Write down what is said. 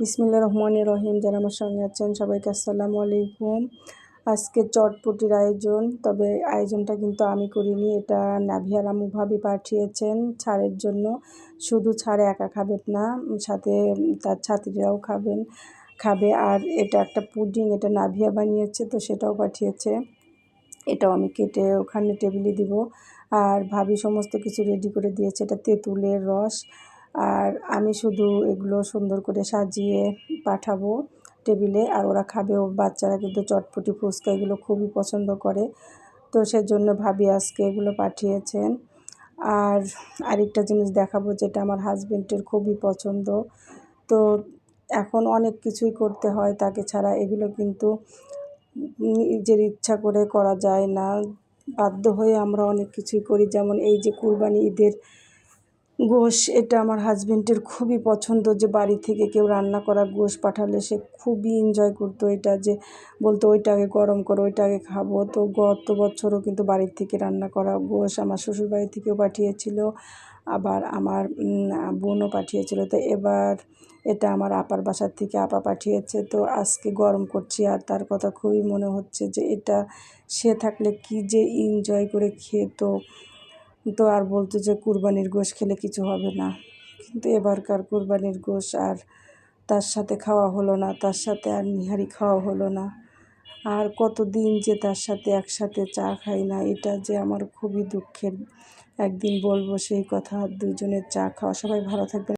বিসমিল্লা রহমান রহিম। যারা আমার সঙ্গে আছেন, সবাইকে আসসালামু আলাইকুম। আজকে চটপটির আয়োজন, তবে আয়োজনটা কিন্তু আমি করিনি, এটা নাভিয়ার আমু ভাবি পাঠিয়েছেন ছাড়ের জন্য। শুধু ছাড়ে একা খাবেন না, সাথে তার ছাত্রীরাও খাবেন, খাবে। আর এটা একটা পুডিং, এটা নাভিয়া বানিয়েছে, তো সেটাও পাঠিয়েছে। এটাও আমি কেটে ওখানে টেবিলে দিব। আর ভাবি সমস্ত কিছু রেডি করে দিয়েছে, এটা তেঁতুলের রস। আর আমি শুধু এগুলো সুন্দর করে সাজিয়ে পাঠাবো টেবিলে আর ওরা খাবেও। বাচ্চারা কিন্তু চটপটি ফুচকা এগুলো খুবই পছন্দ করে। তো সেজন্য ভাবি আজকে এগুলো পাঠিয়েছেন। আর আরেকটা জিনিস দেখাবো যেটা আমার হাজব্যান্ডের খুবই পছন্দ। তো এখন অনেক কিছুই করতে হয় তাকে ছাড়া। এগুলো কিন্তু নিজের ইচ্ছা করে করা যায় না। বাধ্য হয়ে আমরা অনেক কিছুই করি। যেমন এই যে কুরবানি ঈদের গোশ, এটা আমার হাজব্যান্ডের খুবই পছন্দ যে বাড়ি থেকে কেউ রান্না করা গোশ পাঠালে সে খুবই এনজয় করতো এটা যে বলতো ওইটাকে গরম করো ওইটাকে খাব। তো গত বছরও কিন্তু বাড়ির থেকে রান্না করা গোশ আমার শ্বশুরবাড়ি থেকেও পাঠিয়েছিল, আবার আমার বোনও পাঠিয়েছিল। তো এবার এটা আমার আপার বাসার থেকে আপা পাঠিয়েছে। তো আজকে গরম করছি আর তার কথা খুবই মনে হচ্ছে যে এটা সে থাকলে কি যে এনজয় করে খেত। তো আর বলতো যে কুরবানির গোশ খেলে কিছু হবে না। কিন্তু এবারকার কুরবানির গোশ আর তার সাথে খাওয়া হলো না, তার সাথে আর নিহারি খাওয়া হলো না। আর কত দিন যে তার সাথে একসাথে চা খাই না, এটা যে আমার খুবই দুঃখের। একদিন বলব সেই কথা দুজনের চা খাওয়া। সবাই ভালো থাকবে